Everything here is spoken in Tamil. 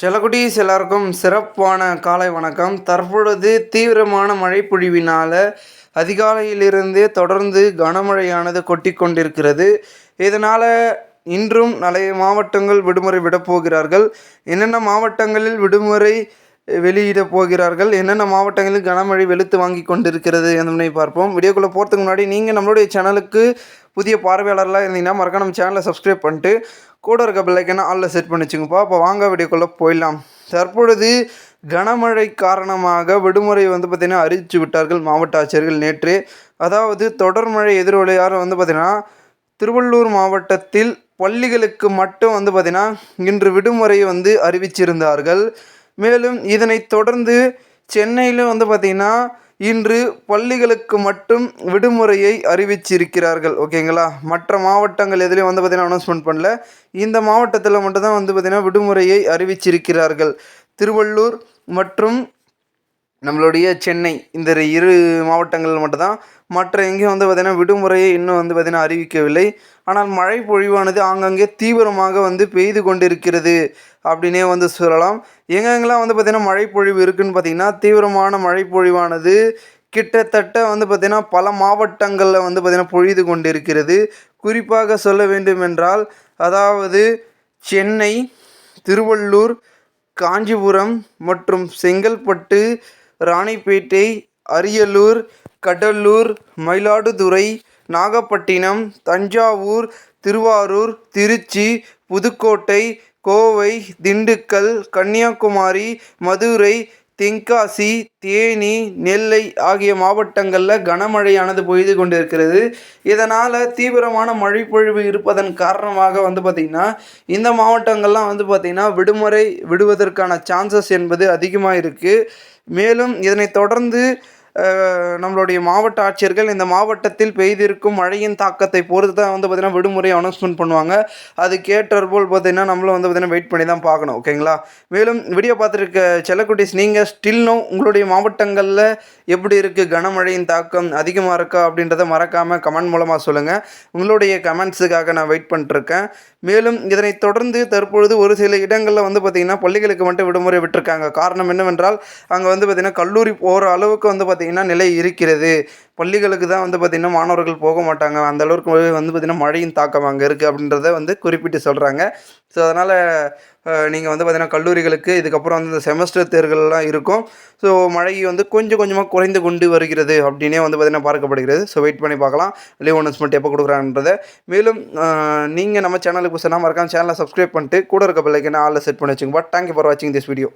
செல்லக்குட்டீஸ் எல்லாருக்கும் சிறப்பான காலை வணக்கம். தற்பொழுது தீவிரமான மழை பொழிவினால் அதிகாலையிலிருந்தே தொடர்ந்து கனமழையானது கொட்டி கொண்டிருக்கிறது. இதனால் இன்றும் நிறைய மாவட்டங்கள் விடுமுறை விடப் போகிறார்கள். என்னென்ன மாவட்டங்களில் விடுமுறை வெளியிடப் போகிறார்கள்? என்னென்ன மாவட்டங்களில் கனமழை வெளுத்து வாங்கி கொண்டிருக்கிறது என்பதை பார்ப்போம். வீடியோக்குள்ளே போகிறதுக்கு முன்னாடி நீங்கள் நம்மளுடைய சேனலுக்கு புதிய பார்வையாளர்லாம் இருந்தீங்கன்னா மறக்க நம்ம சேனலை சப்ஸ்கிரைப் பண்ணிட்டு கூட இருக்க பிள்ளைக்கான ஆளில் செட் பண்ணி வச்சுங்கப்பா அப்போ வாங்க வீடியோக்குள்ளே போயிடலாம். தற்பொழுது கனமழை காரணமாக விடுமுறை வந்து பார்த்திங்கன்னா அறிவித்து விட்டார்கள் மாவட்ட ஆட்சியர்கள் நேற்று. அதாவது தொடர் மழை எதிரொலியார் வந்து பார்த்திங்கன்னா திருவள்ளூர் மாவட்டத்தில் பள்ளிகளுக்கு மட்டும் வந்து பார்த்திங்கன்னா இன்று விடுமுறை வந்து அறிவிச்சிருந்தார்கள். மேலும் இதனைத் தொடர்ந்து சென்னையில் வந்து பார்த்திங்கன்னா இன்று பள்ளிகளுக்கு மட்டும் விடுமுறையை அறிவிச்சிருக்கிறார்கள். ஓகேங்களா? மற்ற மாவட்டங்கள் எதுலேயும் வந்து பார்த்திங்கன்னா அனௌன்ஸ்மெண்ட் பண்ணல. இந்த மாவட்டத்தில் மட்டும்தான் வந்து பார்த்திங்கன்னா விடுமுறையை அறிவிச்சிருக்கிறார்கள். திருவள்ளூர் மற்றும் நம்மளுடைய சென்னை இந்த இரு மாவட்டங்கள் மட்டும்தான். மற்ற எங்கேயும் வந்து பார்த்திங்கன்னா விடுமுறையை இன்னும் வந்து பார்த்திங்கன்னா அறிவிக்கவில்லை. ஆனால் மழை பொழிவானது ஆங்காங்கே தீவிரமாக வந்து பெய்து கொண்டிருக்கிறது அப்படின்னே வந்து சொல்லலாம். எங்கெங்கெல்லாம் வந்து பார்த்திங்கன்னா மழை பொழிவு இருக்குதுன்னு பார்த்திங்கன்னா தீவிரமான மழை பொழிவானது கிட்டத்தட்ட வந்து பார்த்திங்கன்னா பல மாவட்டங்களில் வந்து பார்த்திங்கன்னா பொழிது கொண்டிருக்கிறது. குறிப்பாக சொல்ல வேண்டும் என்றால் அதாவது சென்னை திருவள்ளூர் காஞ்சிபுரம் மற்றும் செங்கல்பட்டு ராணிப்பேட்டை அரியலூர் கடலூர் மயிலாடுதுறை நாகப்பட்டினம் தஞ்சாவூர் திருவாரூர் திருச்சி புதுக்கோட்டை கோவை திண்டுக்கல் கன்னியாகுமரி மதுரை தென்காசி தேனி நெல்லை ஆகிய மாவட்டங்களில் கனமழையானது பொய்து கொண்டிருக்கிறது. இதனால் தீவிரமான மழைப்பொழிவு இருப்பதன் காரணமாக வந்து பார்த்திங்கன்னா இந்த மாவட்டங்கள்லாம் வந்து பார்த்திங்கன்னா விடுமுறை விடுவதற்கான சான்சஸ் என்பது அதிகமாக இருக்குது மேலும் இதனை தொடர்ந்து நம்மளுடைய மாவட்ட ஆட்சியர்கள் இந்த மாவட்டத்தில் பெய்திருக்கும் மழையின் தாக்கத்தை பொறுத்து தான் வந்து பார்த்திங்கன்னா விடுமுறை அனௌன்ஸ்மெண்ட் பண்ணுவாங்க. அது போல் பார்த்திங்கன்னா நம்மளும் வந்து பார்த்திங்கன்னா வெயிட் பண்ணி தான் பார்க்கணும் ஓகேங்களா மேலும் வீடியோ பார்த்துருக்க செல்லக்குட்டிஸ் நீங்கள் ஸ்டில்னும் உங்களுடைய மாவட்டங்களில் எப்படி இருக்குது கனமழையின் தாக்கம் அதிகமாக இருக்கா அப்படின்றத மறக்காமல் கமெண்ட் மூலமாக சொல்லுங்கள் உங்களுடைய கமெண்ட்ஸுக்காக நான் வெயிட் பண்ணிட்டுருக்கேன். மேலும் இதனைத் தொடர்ந்து தற்பொழுது ஒரு சில இடங்களில் வந்து பார்த்திங்கன்னா பள்ளிகளுக்கு மட்டும் விடுமுறை விட்டுருக்காங்க. காரணம் என்னவென்றால் அங்கே வந்து பார்த்திங்கன்னா கல்லூரி போகிற அளவுக்கு வந்து பார்த்திங்கன்னா பார்த்திங்கன்னா நிலை இருக்கிறது. பள்ளிகளுக்கு தான் வந்து பார்த்திங்கன்னா மாணவர்கள் போக மாட்டாங்க. அந்த அளவுக்கு வந்து பார்த்திங்கன்னா மழையின் தாக்கம் அங்கே இருக்குது அப்படின்றத வந்து குறிப்பிட்டு சொல்கிறாங்க ஸோ அதனால் நீங்கள் வந்து பார்த்திங்கன்னா கல்லூரிகளுக்கு இதுக்கப்புறம் வந்து இந்த செமஸ்டர் தேர்வுகள்லாம் இருக்கும். ஸோ மழை வந்து கொஞ்சம் கொஞ்சமாக குறைந்து கொண்டு வருகிறது அப்படின்னே வந்து பார்த்திங்கன்னா பார்க்கப்படுகிறது. ஸோ வெயிட் பண்ணி பார்க்கலாம். லீவ் அனௌன்ஸ்மெண்ட் எப்போ கொடுக்குறான்றதை மேலும் நீங்கள் நம்ம சேனலுக்கு புதுசாக மறக்காமல் சேனலை சப்ஸ்கிரைப் பண்ணிட்டு கூட இருக்க பிள்ளைக்கு நான் ஆளில் செட் பண்ணி வச்சுங்க பட் தேங்க்யூ ஃபார் வாட்சிங் திஸ் வீடியோ